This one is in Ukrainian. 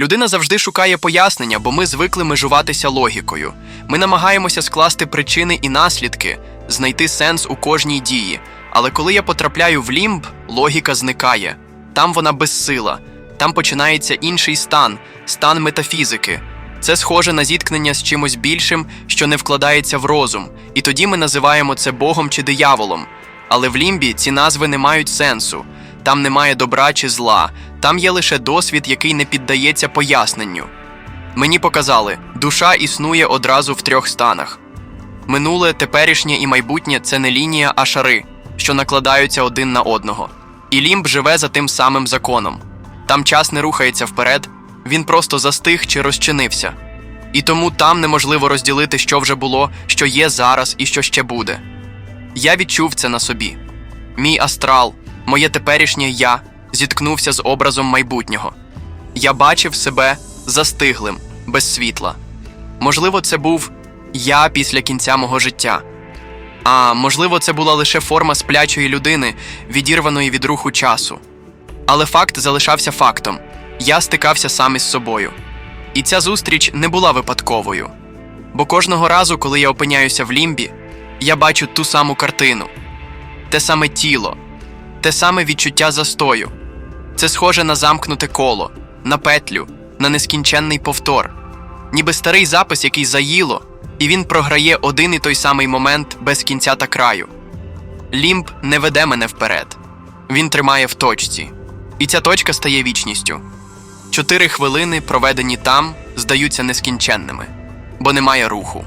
Людина завжди шукає пояснення, бо ми звикли межуватися логікою. Ми намагаємося скласти причини і наслідки, знайти сенс у кожній дії. Але коли я потрапляю в лімб, логіка зникає. Там вона безсила, там починається інший стан, стан метафізики. Це схоже на зіткнення з чимось більшим, що не вкладається в розум, і тоді ми називаємо це Богом чи дияволом. Але в лімбі ці назви не мають сенсу. Там немає добра чи зла, там є лише досвід, який не піддається поясненню. Мені показали, душа існує одразу в трьох станах. Минуле, теперішнє і майбутнє це не лінія, а шари, що накладаються один на одного. І лімб живе за тим самим законом. Там час не рухається вперед, він просто застиг чи розчинився. І тому там неможливо розділити, що вже було, що є зараз і що ще буде. Я відчув це на собі. Мій астрал, моє теперішнє я зіткнувся з образом майбутнього. Я бачив себе застиглим, без світла. Можливо, це був я після кінця мого життя. А можливо, це була лише форма сплячої людини, відірваної від руху часу. Але факт залишався фактом я стикався сам із собою. І ця зустріч не була випадковою. Бо кожного разу, коли я опиняюся в лімбі, я бачу ту саму картину, те саме тіло, те саме відчуття застою. Це схоже на замкнуте коло, на петлю, на нескінченний повтор, ніби старий запис, який заїло, і він програє один і той самий момент без кінця та краю. Лімб не веде мене вперед, він тримає в точці, і ця точка стає вічністю. Чотири хвилини, проведені там, здаються нескінченними, бо немає руху.